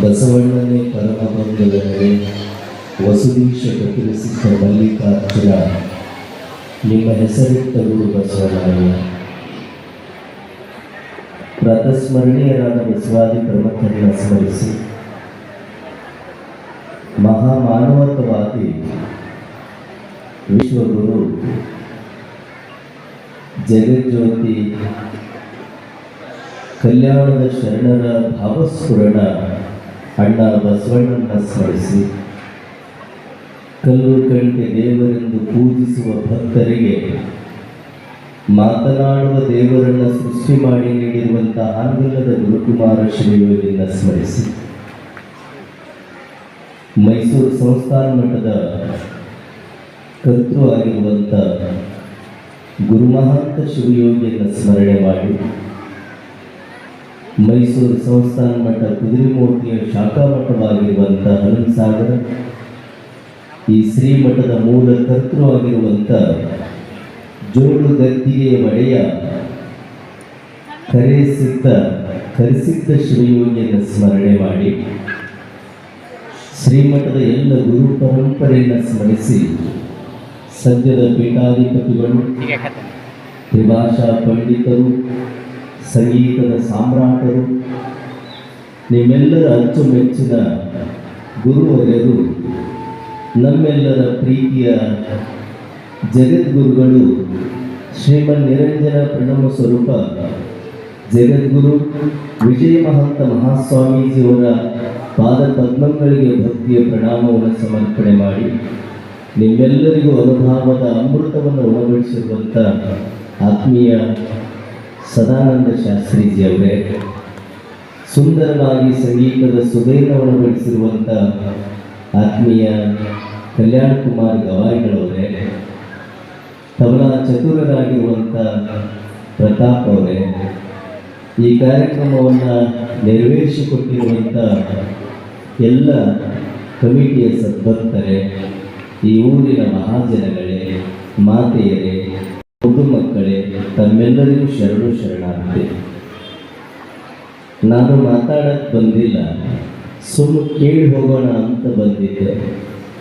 ಬಸವಣ್ಣನೇ ಪರಮಬಂಧುಗಳೇ ವಸುದೀಶ ಕತ್ತಿರಿಸಿದ್ದ ಮಲ್ಲಿಕಾರ್ಜುನ, ನಿಮ್ಮ ಹೆಸರಿಟ್ಟ ಬಸವರಾಯ ಪ್ರತಸ್ಮರಣೀಯರಾದ ಬಸವಾದಿ ಪ್ರಮುಖರನ್ನು ಸ್ಮರಿಸಿ ಮಹಾಮಾನವತ್ವವಾದಿ ವಿಶ್ವಗುರು ಜಗಜ್ಯೋತಿ ಕಲ್ಯಾಣದ ಶರಣರ ಭಾವಸ್ಫುರಣ ಅಣ್ಣ ಬಸವಣ್ಣನ ಸ್ಮರಿಸಿ. ಕಲ್ಲು ಕಂಡೆ ದೇವರೆಂದು ಪೂಜಿಸುವ ಭಕ್ತರಿಗೆ ಮಾತನಾಡುವ ದೇವರನ್ನು ಸೃಷ್ಟಿ ಮಾಡಿ ನೀಡಿರುವಂತಹ ಆಂಗಲದ ಗುರುಕುಮಾರ ಶ್ರೀಯವರನ್ನ ಸ್ಮರಿಸಿ. ಮೈಸೂರು ಸಂಸ್ಥಾನ ಮಠದ ಕರ್ತೃ ಆಗಿರುವಂಥ ಗುರುಮಹಾಂತ ಶಿವಯೋಗಿಯನ್ನು ಸ್ಮರಣೆ ಮಾಡಿ. ಮೈಸೂರು ಸಂಸ್ಥಾನ ಮಠ ಕುದುರೆಮೂರ್ತಿಯ ಶಾಖಾ ಮಠವಾಗಿರುವಂಥ ಹನುಮಸಾಗರ ಈ ಶ್ರೀಮಠದ ಮೂಲ ಕರ್ತೃ ಆಗಿರುವಂಥ ಜೋಡು ಗದ್ದಿಗೆಯ ಮಳೆಯ ಕರೆಸಿದ್ದ ಕರೆಸಿದ್ದ ಶ್ರೀಯೋಗ್ಯನ ಸ್ಮರಣೆ ಮಾಡಿ ಶ್ರೀಮಠದ ಎಲ್ಲ ಗುರು ಪರಂಪರೆಯನ್ನು ಸ್ಮರಿಸಿ ಸದ್ಯದ ಪೀಠಾಧಿಪತಿಗಳು ತ್ರಿಭಾಷಾ ಪಂಡಿತರು ಸಂಗೀತದ ಸಾಮ್ರಾಟರು, ನಿಮ್ಮೆಲ್ಲರ ಅಚ್ಚುಮೆಚ್ಚಿನ ಗುರುವರೆಯರು ನಮ್ಮೆಲ್ಲರ ಪ್ರೀತಿಯ ಜಗದ್ಗುರುಗಳು ಶ್ರೀಮನ್ ನಿರಂಜನ ಪ್ರಣವ ಸ್ವರೂಪ, ಜಗದ್ಗುರು ವಿಜಯ ಮಹಂತ ಮಹಾಸ್ವಾಮೀಜಿಯವರ ಪಾದ ಪದ್ಮಗಳಿಗೆ ಭಕ್ತಿಯ ಪ್ರಣಾಮವನ್ನು ಸಮರ್ಪಣೆ ಮಾಡಿ, ನಿಮ್ಮೆಲ್ಲರಿಗೂ ಅನುಭವದ ಅಮೃತವನ್ನು ಉಣಬಡಿಸಿರುವಂಥ ಆತ್ಮೀಯ ಸದಾನಂದ ಶಾಸ್ತ್ರೀಜಿಯವರೇ ಸುಂದರವಾಗಿ ಸಂಗೀತದ ಸುಧೈರ್ಯ ಉಣಬಡಿಸಿರುವಂಥ ಆತ್ಮೀಯ ಕಲ್ಯಾಣ ಕುಮಾರ್ ಗವಾಯಿಗಳವರೇ ತಬಲಾ ಚತುರರಾಗಿರುವಂಥ ಪ್ರತಾಪ್ ಅವರೇ ಈ ಕಾರ್ಯಕ್ರಮವನ್ನು ನೆರವೇರಿಸಿಕೊಟ್ಟಿರುವಂಥ ಎಲ್ಲ ಕಮಿಟಿಯ ಸದ್ಭಕ್ತರೇ, ಈ ಊರಿನ ಮಹಾಜನಗಳೇ, ಮಾತೆಯರೇ ತಮ್ಮೆಲ್ಲರಿಗೂ ಶರಣು ಶರಣಾರ್ಥಿ. ನಾನು ಮಾತಾಡಕ್ಕೆ ಬಂದಿಲ್ಲ. ಸುಮ್ಮನೆ ಕೇಳಿ ಹೋಗೋಣ ಅಂತ ಬಂದಿದ್ದೆ.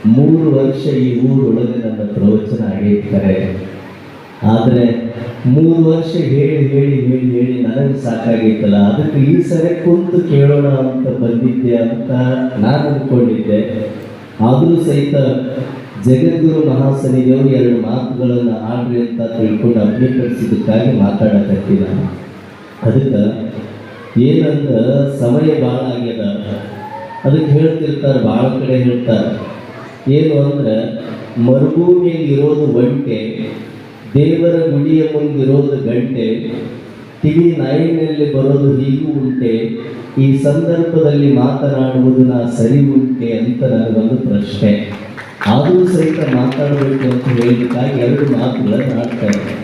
ಮೂರು ವರ್ಷ ಈ ಊರೊಳಗೆ ನನ್ನ ಪ್ರವಚನ ಆಗಿರ್ತಾರೆ. ಆದರೆ ಮೂರು ವರ್ಷ ಹೇಳಿ ಹೇಳಿ ಹೇಳಿ ಹೇಳಿ ನನಗೆ ಸಾಕಾಗಿತ್ತಲ್ಲ. ಅದಕ್ಕೆ ಈ ಸರಿ ಕುಂತು ಕೇಳೋಣ ಅಂತ ಬಂದಿದ್ದೆ ಅಂತ ನಾನು ಅಂದ್ಕೊಂಡಿದ್ದೆ. ಆದರೂ ಸಹಿತ ಜಗದ್ಗುರು ಮಹಾಸನಿದೇವರು ಎರಡು ಮಾತುಗಳನ್ನು ಆಡ್ರಿ ಅಂತ ತಿಳ್ಕೊಂಡು ಅಭಿನಯಿಸಿದ್ದಕ್ಕಾಗಿ ಮಾತಾಡಕತ್ತೀನಿ ನಾನು ಅದಕ್ಕೆ ಏನಂದ್ರೆ ಸಮಯ ಭಾಳ ಆಗ್ಯದ ಅದಕ್ಕೆ ಹೇಳ್ತಿರ್ತಾರೆ ಭಾಳ ಕಡೆ ಹೇಳ್ತಾರೆ. ಏನು ಅಂದ್ರೆ ಮರುಭೂಮಿಯಲ್ಲಿ ಇರೋದು ಒಂಟೆ, ದೇವರ ಗುಡಿಯ ಮುಂದಿರೋದು ಗಂಟೆ ಟಿವಿ ನಾಯಿನಲ್ಲಿ ಬರೋದು ಹೀಗೂ ಉಂಟೆ, ಈ ಸಂದರ್ಭದಲ್ಲಿ ಮಾತನಾಡುವುದು ನಾ ಸರಿ ಉಂಟೆ ಅಂತ ನನಗೊಂದು ಪ್ರಶ್ನೆ. ಆದರೂ ಸಹಿತ ಮಾತಾಡಬೇಕು ಅಂತ ಹೇಳಲಿಕ್ಕಾಗಿ ಎರಡು ಮಾತುಗಳನ್ನು ಆಡ್ತಾ ಇದ್ದಾರೆ.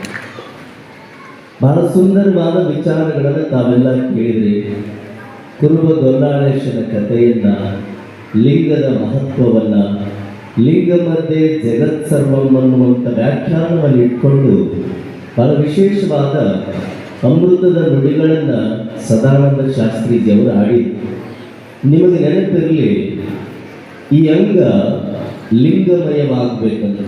ಬಹಳ ಸುಂದರವಾದ ವಿಚಾರಗಳನ್ನು ತಾವೆಲ್ಲ ಕೇಳಿದ್ರಿ. ಕುರುಬ ದೊಲ್ಲಾಳೇಶನ ಕಥೆಯನ್ನ, ಲಿಂಗದ ಮಹತ್ವವನ್ನ, ಲಿಂಗ ಮಧ್ಯೆ ಜಗತ್ ಸರ್ವಂ ಅನ್ನುವಂಥ ವ್ಯಾಖ್ಯಾನವನ್ನು ಇಟ್ಕೊಂಡು ಬಹಳ ವಿಶೇಷವಾದ ಅಮೃತದ ನುಡಿಗಳನ್ನು ಸದಾನಂದ ಶಾಸ್ತ್ರೀಜಿಯವರು ಆಡಿದ್ರು ನಿಮಗೆ ನೆನಪಿರಲಿ, ಈ ಅಂಗ ಲಿಂಗಮಯವಾಗಬೇಕಂತ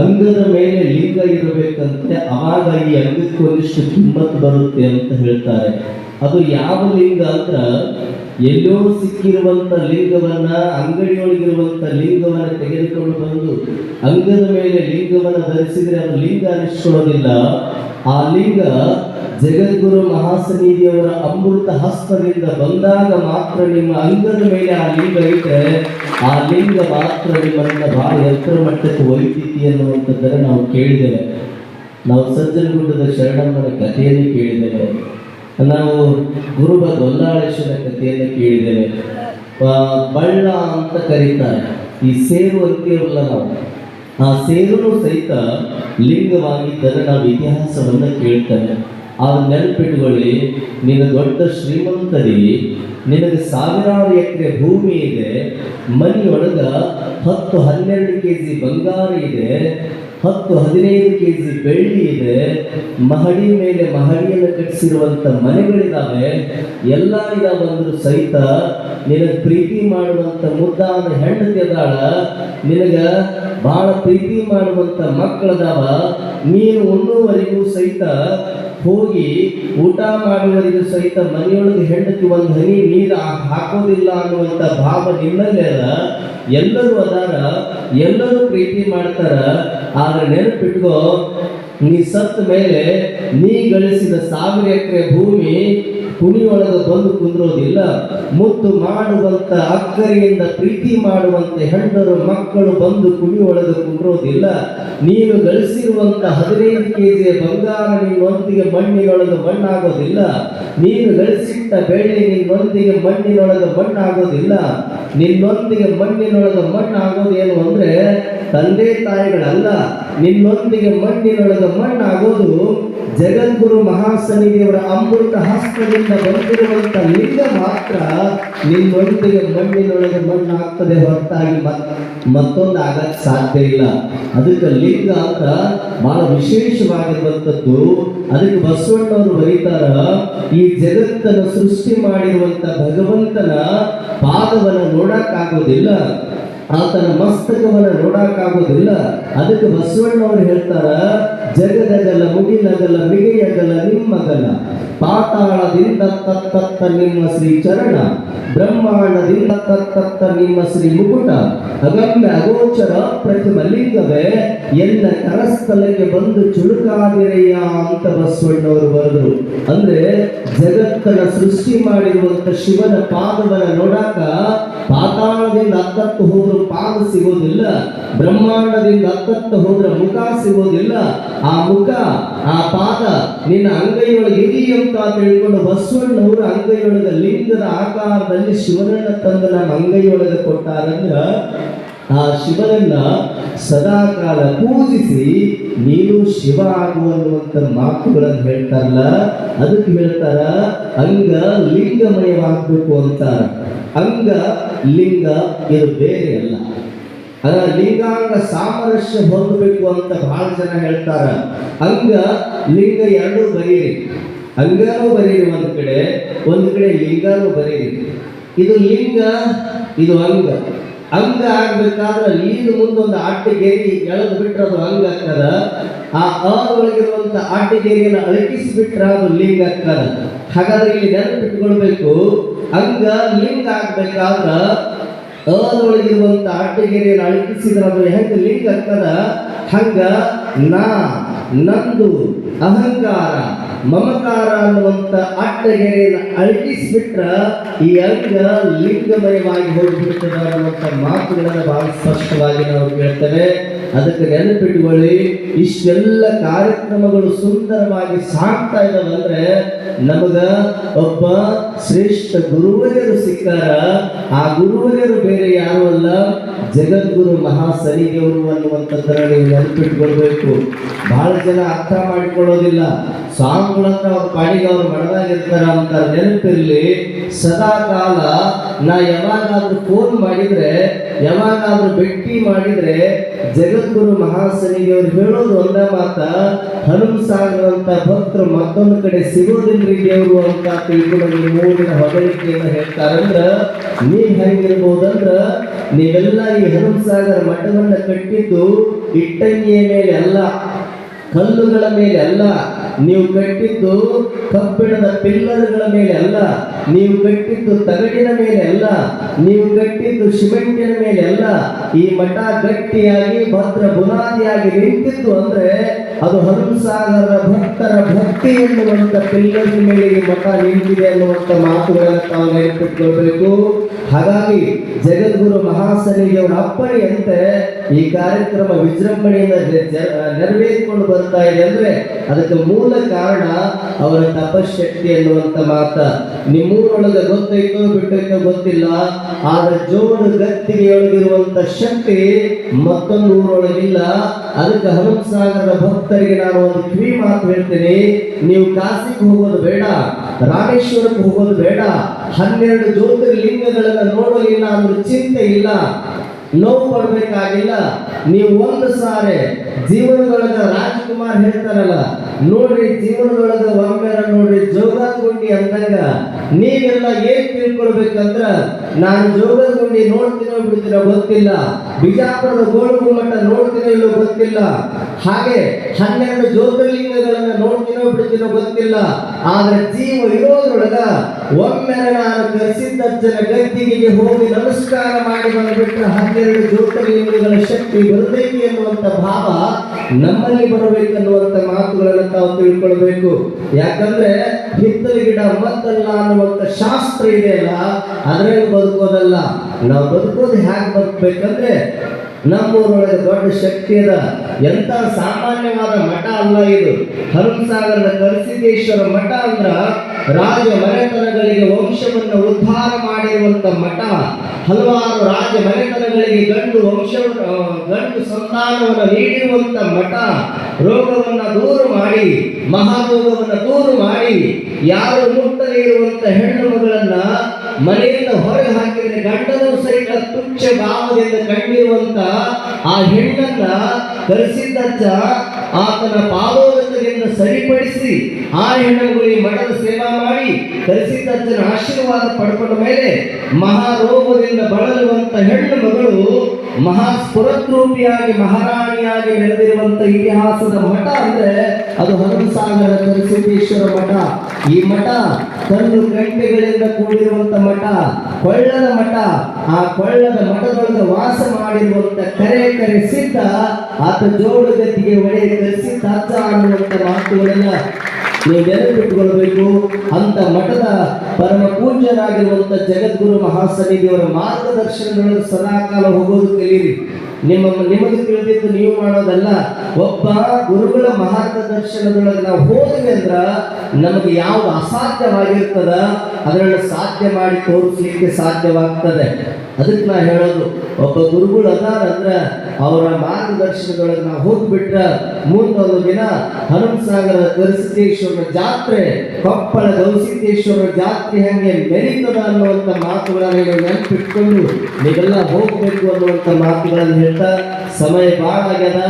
ಅಂಗದ ಮೇಲೆ ಲಿಂಗ ಇರಬೇಕಂತೆ ಆವಾಗ ಈ ಅಂಗಕ್ಕೆ ಒಂದಿಷ್ಟು ಕಿಮ್ಮತ್ತು ಬರುತ್ತೆ ಅಂತ ಹೇಳ್ತಾರೆ. ಅದು ಯಾವ ಲಿಂಗ ಅಂತ ಎಲ್ಲೋ ಸಿಕ್ಕಿರುವಂತ ಲಿಂಗವನ್ನ, ಅಂಗಡಿಯೊಳಗಿರುವಂತ ಲಿಂಗವನ್ನ ತೆಗೆದುಕೊಂಡು ಬಂದು ಅಂಗದ ಮೇಲೆ ಲಿಂಗವನ್ನ ಧರಿಸಿದ್ರೆ ಅದು ಲಿಂಗ ಅನಿಸ್ಕೊಳ್ಳೋದಿಲ್ಲ. ಆ ಲಿಂಗ ಜಗದ್ಗುರು ಮಹಾಸನಿಧಿಯವರ ಅಮೃತ ಹಸ್ತದಿಂದ ಬಂದಾಗ ಮಾತ್ರ ನಿಮ್ಮ ಅಂಗದ ಮೇಲೆ ಆ ಲಿಂಗ ಇಟ್ಟರೆ ಆ ಲಿಂಗ ಮಾತ್ರ ನಿಮ್ಮನ್ನ ಬಹಳ ಎತ್ತರ ಮಟ್ಟಕ್ಕೆ ಒಯ್ತಿತಿ ಅನ್ನುವಂಥದ್ದನ್ನು ನಾವು ಕೇಳಿದ್ದೇವೆ. ನಾವು ಸಜ್ಜನಗುಡ್ಡದ ಶರಣಮ್ಮನ ಕಥೆಯನ್ನು ಕೇಳಿದ್ದೇವೆ. ನಾವು ಗುರುಬ ಗೊಲ್ಲಾಳೇಶ್ವರ ಕಥೆಯನ್ನು ಕೇಳಿದ್ದೇವೆ. ಬಳ್ಳ ಅಂತ ಕರೀತಾರೆ. ಈ ಸೇರು ಅಂತೀರಲ್ಲ ನಾವು. ಆ ಸೇರು ಸಹಿತ ಲಿಂಗವಾಗಿದ್ದರೆ ನಾವು ಇತಿಹಾಸವನ್ನು ಕೇಳ್ತೇವೆ. ಆ ನೆನಪಿಟ್ಕೊಳ್ಳಿ ನೀನು ದೊಡ್ಡ ಶ್ರೀಮಂತರಿ ನಿನಗೆ ಸಾವಿರಾರು ಎಕರೆ ಭೂಮಿ ಇದೆ, ಮನೆಯೊಳಗ ಹತ್ತು ಹನ್ನೆರಡು ಕೆ ಜಿ ಬಂಗಾರ ಇದೆ, ಹತ್ತು ಹದಿನೈದು ಕೆ ಜಿ ಬೆಳ್ಳಿ ಇದೆ, ಮಹಡಿ ಮೇಲೆ ಮಹಡಿಯನ್ನು ಕಟ್ಟಿಸಿರುವಂಥ ಮನೆಗಳಿದ್ದಾವೆ ಎಲ್ಲ ಇದಾವ ಅಂದ್ರೂ ಸಹಿತ ನಿನಗೆ ಪ್ರೀತಿ ಮಾಡುವಂಥ ಮುದ್ದಾದ ಹೆಂಡತಿ ಅದಾಳ, ನಿನಗೆ ಬಹಳ ಪ್ರೀತಿ ಮಾಡುವಂಥ ಮಕ್ಕಳದಾವ, ನೀನು ಉಣ್ಣುವರೆಗೂ ಸಹಿತ ಹೋಗಿ ಊಟ ಮಾಡುವರಿಗೂ ಸಹಿತ ಮನೆಯೊಳಗೆ ಹೆಂಡತಿ ಒಂದು ಹನಿ ನೀರು ಹಾಕೋದಿಲ್ಲ ಅನ್ನುವಂಥ ಭಾವ ನಿಮ್ಮಲ್ಲೇ ಅದ? ಎಲ್ಲರೂ ಅದಾರ? ಎಲ್ಲರೂ ಪ್ರೀತಿ ಮಾಡ್ತಾರ? ಆದ್ರೆ ನೆನಪಿಟ್ಕೋ, ನೀ ಸತ್ತ ಮೇಲೆ ನೀ ಗಳಿಸಿದ ಸಾವಿರ ಎಕರೆ ಭೂಮಿ ಕುಣಿಯೊಳಗೆ ಬಂದು ಕುಂದ್ರೋದಿಲ್ಲ. ಮುತ್ತು ಮಾಡುವಂತ ಅಕ್ಕರೆಯಿಂದ ಪ್ರೀತಿ ಮಾಡುವಂತ ಹೆಣ್ಣರು, ಮಕ್ಕಳು ಬಂದು ಕುಣಿಯೊಳಗೆ ಕುಂದ್ರೋದಿಲ್ಲ. ನೀನು ಗಳಿಸಿರುವಂತ ಹದಿನೈದು ಕೆಜಿ ಬಂಗಾರ ನಿನ್ನೊಂದಿಗೆ ಮಣ್ಣಿನೊಳಗೆ ಮಣ್ಣಾಗೋದಿಲ್ಲ. ನೀನು ಗಳಿಸಿಟ್ಟ ಬೆಳೆ ನಿನ್ನೊಂದಿಗೆ ಮಣ್ಣಿನೊಳಗೆ ಮಣ್ಣಾಗೋದಿಲ್ಲ. ನಿನ್ನೊಂದಿಗೆ ಮಣ್ಣಿನೊಳಗೆ ಮಣ್ಣಾಗೋದೇನು ಅಂದ್ರೆ ತಂದೆ ತಾಯಿಗಳಲ್ಲ. ನಿನ್ನೊಂದಿಗೆ ಮಣ್ಣಿನೊಳಗೆ ಮಣ್ಣಾಗೋದು ಜಗದ್ಗುರು ಮಹಾಸನಿದೇವರ ಅಮೃತ ಹಸ್ತದಿಂದ ಬಂದಿರುವಂತ ಲಿಂಗ ಮಾತ್ರ ನಿನ್ನೊಂದಿಗೆ ಮಣ್ಣಿನೊಳಗೆ ಮಣ್ಣು ಆಗ್ತದೆ ಹೊರತಾಗಿ ಮತ್, ಮತ್ತೊಂದು ಆಗಕ್ಕೆ ಸಾಧ್ಯ ಇಲ್ಲ. ಅದಕ್ಕೆ ಲಿಂಗ ಅಂತ ಬಹಳ ವಿಶೇಷವಾಗಿರುವಂಥದ್ದು ಅದಕ್ಕೆ ಬಸವಣ್ಣವರು ಬರೀತಾರ, ಈ ಜಗತ್ತನ್ನು ಸೃಷ್ಟಿ ಮಾಡಿರುವಂತ ಭಗವಂತನ ಪಾದವನ್ನು ನೋಡಕ್ಕಾಗೋದಿಲ್ಲ. ಆತನ ಮಸ್ತಕವನ್ನು ನೋಡಕ್ಕಾಗೋದಿಲ್ಲ. ಅದಕ್ಕೆ ಬಸವಣ್ಣವರು ಹೇಳ್ತಾರ ಜಗದಗಲ ಮುಗಿಲಗಲ ಮಿಗೆಯಗಲ ನಿಮ್ಮಗಲ್ಲ ಪಾತಾಳದಿಂದ ತತ್ತತ್ತ ನಿಮ್ಮ ಶ್ರೀ ಚರಣ ಬ್ರಹ್ಮಾಂಡದಿಂದ ತತ್ತತ್ತ ನಿಮ್ಮ ಶ್ರೀ ಮುಕುಟ. ಅಗಮ್ಯ ಅಗೋಚರ ಪ್ರತಿಮ ಲಿಂಗವೇ ಎಲ್ಲ ಕರಸ್ಥಲಕ್ಕೆ ಬಂದು ಚುಳುಕಾದಿರಯ್ಯ ಅಂತ ಬಸವಣ್ಣವರು ಬರೆದರು. ಅಂದ್ರೆ ಜಗತ್ತನ್ನ ಸೃಷ್ಟಿ ಮಾಡಿರುವಂತ ಶಿವನ ಪಾದವನ್ನ ನೋಡಾಕ ಪಾತಾಳದಿಂದ ಹತ್ತತ್ತು ಪಾದ ಸಿಗೋದಿಲ್ಲ, ಬ್ರಹ್ಮಾಂಡದಿಂದ ಅತ್ತತ್ತ ಹೋದ್ರ ಮುಖ ಸಿಗೋದಿಲ್ಲ. ಆ ಮುಖ, ಆ ಪಾದ ನಿನ್ನ ಅಂಗೈಯೊಳಗೆ ಇರಿ ಅಂತ ತಿಳ್ಕೊಂಡು ಬಸವಣ್ಣವರು ಅಂಗೈಯೊಳಗ ಲಿಂಗದ ಆಕಾರದಲ್ಲಿ ಶಿವನನ್ನ ತಂದು ನಮ್ಮ ಅಂಗೈಯೊಳಗೆ ಕೊಟ್ಟಾರಂದ್ರ, ಆ ಶಿವನನ್ನ ಸದಾಕಾಲ ಪೂಜಿಸಿ ನೀನು ಶಿವ ಆಗು ಅನ್ನುವಂಥ ಮಾತುಗಳನ್ನು ಹೇಳ್ತಾರಲ್ಲ, ಅದಕ್ಕೆ ಹೇಳ್ತಾರ, ಅಂಗ ಲಿಂಗಮಯವಾಗಬೇಕು ಅಂತಾರ. ಅಂಗ, ಲಿಂಗ ಇದು ಬೇರೆ ಅಲ್ಲ. ಅದರ ಲಿಂಗಾಂಗ ಸಾಮರಸ್ಯ ಹೊಂದಬೇಕು ಅಂತ ಬಹಳ ಜನ ಹೇಳ್ತಾರ. ಅಂಗ, ಲಿಂಗ ಎರಡೂ ಬರೀರಿ. ಅಂಗನೂ ಬರೀರಿ ಒಂದ್ ಕಡೆ ಒಂದ್ ಕಡೆ ಲಿಂಗನೂ ಬರೀರಿ. ಇದು ಲಿಂಗ, ಇದು ಅಂಗ. ಅಂಗ ಆಗ್ಬೇಕಾದ್ರೆ ಲೀದು ಮುಂದೊಂದು ಆಟಿಗೇರಿ ಎಳೆದು ಬಿಟ್ರೆ ಅದು ಅಂಗ ಆಗ್ತದ. ಆ ಒಳಗಿರುವಂತ ಆಟಿಗೇರಿಯನ್ನು ಅಳಕಿಸಿಬಿಟ್ರೆ ಅದು ಲಿಂಗ ಆಗ್ತದ. ಹಾಗಾದ್ರೆ ಇಲ್ಲಿ ನೆನಪಿಟ್ಕೊಳ್ಬೇಕು ಅಂಗ ಲಿಂಕ್ ಆಗ್ಬೇಕಾದ್ರ ಅದರೊಳಗಿರುವಂತ ಆಟಿಗೆರೆಯನ್ನು ಅಳಕಿಸಿದ್ರೆ ಅದು ಹೆಂಗ ಲಿಂಕ್ ಆಗ್ತದ ಹಂಗ ನಾ ನಂದು ಅಹಂಕಾರ. ಮಮಕಾರ ಅನ್ನುವಂತ ಅಟ್ಟಗೆರೆಯನ್ನು ಅಳಕಿಸ್ಬಿಟ್ರ ಈ ಅಂಗ ಲಿಂಗಮಯವಾಗಿ ಹೋಗಿಬಿಡ್ತದ ಅನ್ನುವಂಥ ಮಾತುಗಳನ್ನು ಬಹಳ ಸ್ಪಷ್ಟವಾಗಿ ನಾವು ಕೇಳ್ತೇವೆ ಅದಕ್ಕೆ ನೆನಪಿಟ್ಟುಕೊಳ್ಳಿ ಇಷ್ಟೆಲ್ಲ ಕಾರ್ಯಕ್ರಮಗಳು ಸುಂದರವಾಗಿ ಸಾಕ್ತಾ ಇದ್ದಾವಂದ್ರೆ ನಮಗ ಒಬ್ಬ ಶ್ರೇಷ್ಠ ಗುರುವರ್ಯರು ಸಿಕ್ಕಾರ. ಆ ಗುರುವರ್ಯರು ಬೇರೆ ಯಾರು ಅಲ್ಲ, ಜಗದ್ಗುರು ಮಹಾಸನಿಗೆಯವರು ಅನ್ನುವಂಥದ್ದನ್ನು ನೀವು ನೆನಪಿಟ್ಕೊಳ್ಬೇಕು. ಬಹಳ ಜನ ಅರ್ಥ ಮಾಡಿಕೊಳ್ಳೋದಿಲ್ಲ. ಸ್ವಾಮಿಗಳಂತ ಅವ್ರ ಪಾಡಿಗೆ ಅವ್ರು ಮಡವಾಗಿರ್ತಾರ ಅಂತ ನೆನಪಿರ್ಲಿ ಸದಾ ಕಾಲ ನಾ ಯಾವಾಗಾದ್ರೂ ಫೋನ್ ಮಾಡಿದ್ರೆ, ಯಾವಾಗಾದ್ರೂ ಭೇಟಿ ಮಾಡಿದ್ರೆ ಜಗದ್ಗುರು ಮಹಾಸನಿಗೆ ಅವ್ರು ಹೇಳೋದು ಒಂದ ಮಾತ, ಹನುಮ ಸಾಗರ ಅಂತ ಭಕ್ತರು ಮತ್ತೊಂದು ಕಡೆ ಸಿಗೋದಿಲ್ರಿ ದೇವರು ಅಂತ ತಿಳ್ಕೊಂಡು ಮೂರಿನ ಹೊಗಳಿಕೆಯನ್ನು ಹೇಳ್ತಾರಂದ್ರ ನೀ ಹೆಂಗಿರ್ಬೋದಂದ್ರ, ನೀವೆಲ್ಲ ಈ ಹನುಮ ಸಾಗರ ಮಠವನ್ನ ಕಟ್ಟಿದ್ದು ಇಟ್ಟಂಗಿಯ ಮೇಲೆ ಅಲ್ಲ. ಕಲ್ಲುಗಳ ಮೇಲೆ ಅಲ್ಲ, ನೀವು ಕಟ್ಟಿದ್ದು ಕಬ್ಬಿಣದ ಪಿಲ್ಲರ್ಗಳ ಮೇಲೆ ಅಲ್ಲ, ನೀವು ಕಟ್ಟಿದ್ದು ತಗಡಿನ ಮೇಲೆ ಅಲ್ಲ, ನೀವು ಕಟ್ಟಿದ್ದು ಸಿಮೆಂಟಿನ ಮೇಲೆ ಅಲ್ಲ, ಈ ಮಠ ಗಟ್ಟಿಯಾಗಿ ಭದ್ರ ಬುನಾದಿಯಾಗಿ ನಿಂತಿದ್ದು ಅಂದ್ರೆ ಅದು ಹನುಮಸಾಗರ ಭಕ್ತರ ಭಕ್ತಿ ಎನ್ನುವಂತ ಪಿಲ್ಲರ್ ಮೇಲೆ ಮಠ ನಿಂತಿದೆ ಅನ್ನುವಂತ ಮಾತುಗಳನ್ನು ತಾವು ನೆನಪಿಟ್ಕೊಳ್ಬೇಕು. ಹಾಗಾಗಿ ಜಗದ್ಗುರು ಮಹಾಸನಿಯವರ ಅಪ್ಪಣೆಯಂತೆ ಈ ಕಾರ್ಯಕ್ರಮ ವಿಜೃಂಭಣೆಯಿಂದ ನೆರವೇರಿಕೊಂಡು ಬರ್ತಾ ಇದೆ ಅಂದ್ರೆ ಅದಕ್ಕೆ ಮೂಲ ಕಾರಣ ಅವರ ತಪಶಕ್ತಿ ಎನ್ನುವಂತ ಮಾತ. ನಿಮ್ಮೂರೊಳಗೆ ಗೊತ್ತೈತೋ ಬಿಟ್ಟೈತೋ ಗೊತ್ತಿಲ್ಲ, ಆದ್ರೆ ಜೋಡು ಗತ್ತಿಗೆಯೊಳಗಿರುವಂತ ಶಕ್ತಿ ಮತ್ತೊಂದು ಊರೊಳಗಿಲ್ಲ. ಅದಕ್ಕೆ ಹನುಮಸಾಗರದ ಭಕ್ತ ಭಕ್ತರಿಗೆ ನಾನು ಒಂದು ಕಿವಿ ಮಾತು ಹೇಳ್ತೇನೆ. ನೀವು ಕಾಶಿಗೆ ಹೋಗೋದು ಬೇಡ, ರಾಮೇಶ್ವರಕ್ಕೆ ಹೋಗೋದು ಬೇಡ. ಹನ್ನೆರಡು ಜ್ಯೋತಿರ್ಲಿಂಗಗಳನ್ನು ನೋಡಲಿಲ್ಲ ಅಂದ್ರೆ ಚಿಂತೆ ಇಲ್ಲ. ನೋವು ಪಡ್ಬೇಕಾಗಿಲ್ಲ ನೀವು ಒಂದು ಸಾರಿ ಜೀವನದೊಳಗ ರಾಜ್ಕುಮಾರ್ ಹೇಳ್ತಾರಲ್ಲ, ನೋಡ್ರಿ ಜೀವನದೊಳಗ ಒಮ್ಮೆರ ನೋಡ್ರಿ ಜೋಗಗುಂಡಿ ಅಂದಾಗ ನೀವೆಲ್ಲ ಏನ್ ತಿಳ್ಕೊಳ್ಬೇಕಂದ್ರ, ನಾನು ಜೋಗಗುಂಡಿ ನೋಡ್ತೀನೋ ಬಿಡ್ತೀನೋ ಗೊತ್ತಿಲ್ಲ. ಬಿಜಾಪುರದ ಗೋಳು ಗುಮ್ಮಟ ನೋಡ್ತೀನೋ ಇಲ್ಲೋ ಗೊತ್ತಿಲ್ಲ. ಹಾಗೆ ಹನ್ನೆರಡು ಜ್ಯೋತಿರ್ಲಿಂಗಗಳನ್ನ ನೋಡ್ತೀನೋ ಬಿಡ್ತೀನೋ ಗೊತ್ತಿಲ್ಲ. ಆದ್ರೆ ಜೀವ ಇರೋದ್ರೊಳಗ ಒಮ್ಮೆ ನಾನು ಕರೆಸಿದ್ದಜ್ಜನ ಗದ್ದಿಗೆಗೆ ಹೋಗಿ ನಮಸ್ಕಾರ ಮಾಡಿ ಬಂದ್ಬಿಟ್ರೆ ಹನ್ನೆರಡು ಜ್ಯೋತಿರ್ಲಿಂಗಗಳ ಶಕ್ತಿ ಬರಬೇಕು ಎನ್ನುವಂತ ಭಾವ ನಮ್ಮಲ್ಲಿ ಬರಬೇಕನ್ನುವಂತ ಮಾತುಗಳನ್ನು ತಾವು ತಿಳ್ಕೊಳ್ಬೇಕು. ಯಾಕಂದ್ರೆ ಹಿತ್ತಲ ಗಿಡ ಮತ್ತಲ್ಲ ಅನ್ನುವಂತ ಶಾಸ್ತ್ರ ಇದೆಯಲ್ಲ, ಅದರಲ್ಲಿ ಬದುಕೋದಲ್ಲ. ನಾವು ಬದುಕೋದು ಹ್ಯಾಕ್ ಬದುಕಬೇಕಂದ್ರೆ ನಮ್ಮೂರೊಳಗೆ ದೊಡ್ಡ ಶಕ್ತಿ ಅದ. ಎಂತ ಸಾಮಾನ್ಯವಾದ ಮಠ ಅಲ್ಲ ಇದು. ಹನುಮಸಾಗರದ ಕಲಸಿದ್ದೇಶ್ವರ ಮಠ ಅಂದ್ರ ರಾಜ ಮನೆತನಗಳಿಗೆ ವಂಶವನ್ನು ಉದ್ಧಾರ ಮಾಡಿರುವಂತ ಮಠ. ಹಲವಾರು ರಾಜ ಮನೆತನಗಳಿಗೆ ಗಂಡು ವಂಶ ಗಂಡು ಸಂತಾನವನ್ನು ನೀಡಿರುವಂತ ಮಠ. ರೋಗವನ್ನ ದೂರ ಮಾಡಿ, ಮಹಾರೋಗವನ್ನ ದೂರು ಮಾಡಿ, ಯಾರು ಮುಕ್ತ ಇರುವಂತ ಹೆಣ್ಣು ಮಗಳನ್ನ ಮನೆಯಿಂದ ಹೊರಗೆ ಹಾಕಿದ್ರೆ ಗಂಡನು ಸಹಿತ ತುಚ್ಛ ಭಾವದಿಂದ ಕಂಡಿರುವಂತ ಆ ಹೆಣ್ಣನ್ನ ಕರೆಸಿದ್ದಜ್ಜ ಆತನ ಪಾದೋದಕದಿಂದ ಸರಿಪಡಿಸಿ ಆ ಹೆಣ್ಣುಗಳಿಗೆ ಮಠದ ಸೇವಾ ಮಾಡಿ ಕರೆಸಿದ್ದಜ್ಜನ ಆಶೀರ್ವಾದ ಪಡ್ಕೊಂಡ ಮೇಲೆ ಮಹಾರೋಗದಿಂದ ಬಳಲುವಂತ ಹೆಣ್ಣು ಮಗಳು ಮಹಾ ಮಹಾರಾಣಿಯಾಗಿ ಬೆಳೆದಿರುವಂತ ಇತಿಹಾಸದ ಮಠ ಅಂದ್ರೆ ಅದು ಹನುಮಸಾಗರ ಕರಸಿದ್ದೇಶ್ವರ ಮಠ. ಈ ಮಠ ತನ್ನ ಗಂಟೆಗಳಿಂದ ಕೂಡಿರುವಂತ ಮಠ, ಕೊಳ್ಳದ ಮಠ, ಆ ಕೊಳ್ಳದ ಮಠದೊಳಗೆ ವಾಸ ಮಾಡಿರುವಂತ ಕರೆ ಕರೆ ಸಿದ್ಧ, ಆತ ಜೋಡು ಗದ್ದಿಗೆ ಕರೆಸಿ ಕರೆಸಿದ್ದ ಅಜ್ಜ ಅನ್ನುವಂತ ಮಾತುಗಳೆಲ್ಲ ನೀವು ಅಂತ ಮಠದ ಪರಮ ಪೂಜ್ಯರಾಗಿರುವಂತ ಜಗದ್ಗುರು ಮಹಾಸನ್ನಿಧಿಯವರ ಮಾರ್ಗದರ್ಶನದೊಳಗೆ ಸದಾಕಾಲ ಹೋಗೋದು ಕಲೀರಿ. ನಿಮ್ಮ, ನಿಮಗೆ ತಿಳಿದಿದ್ದು ನೀವು ಮಾಡೋದಲ್ಲ. ಒಬ್ಬ ಗುರುಗಳ ಮಾರ್ಗದರ್ಶನದೊಳಗೆ ನಾವು ಹೋದ್ವಿ ಅಂದ್ರ ನಮಗೆ ಯಾವ್ದು ಅಸಾಧ್ಯವಾಗಿರ್ತದ, ಅದರಲ್ಲಿ ಸಾಧ್ಯ ಮಾಡಿ ತೋರಿಸ್ಲಿಕ್ಕೆ ಸಾಧ್ಯವಾಗ್ತದೆ. ಅದಕ್ಕೆ ನಾ ಹೇಳೋದು, ಒಬ್ಬ ಗುರುಗಳು ಅದಾರಂದ್ರೆ ಅವರ ಮಾರ್ಗದರ್ಶನಗಳನ್ನ ನಾವು ಹೋಗ್ಬಿಟ್ರ ಮುಂದೊಂದು ದಿನ ಹನುಮಸಾಗರ ಗರಿಸಿದ್ದೇಶ್ವರ ಜಾತ್ರೆ, ಕೊಪ್ಪಳ ಗವಿಸಿದ್ದೇಶ್ವರ ಜಾತ್ರೆ ಹೆಂಗೆ ಮೆರೀತದ ಅನ್ನುವಂಥ ಮಾತುಗಳನ್ನು ನೆನಪಿಟ್ಕೊಂಡು ನೀವೆಲ್ಲ ಹೋಗ್ಬೇಕು ಅನ್ನುವಂಥ ಮಾತುಗಳನ್ನು ಹೇಳ್ತಾ, ಸಮಯ ಭಾಳ ಆಗ್ಯದ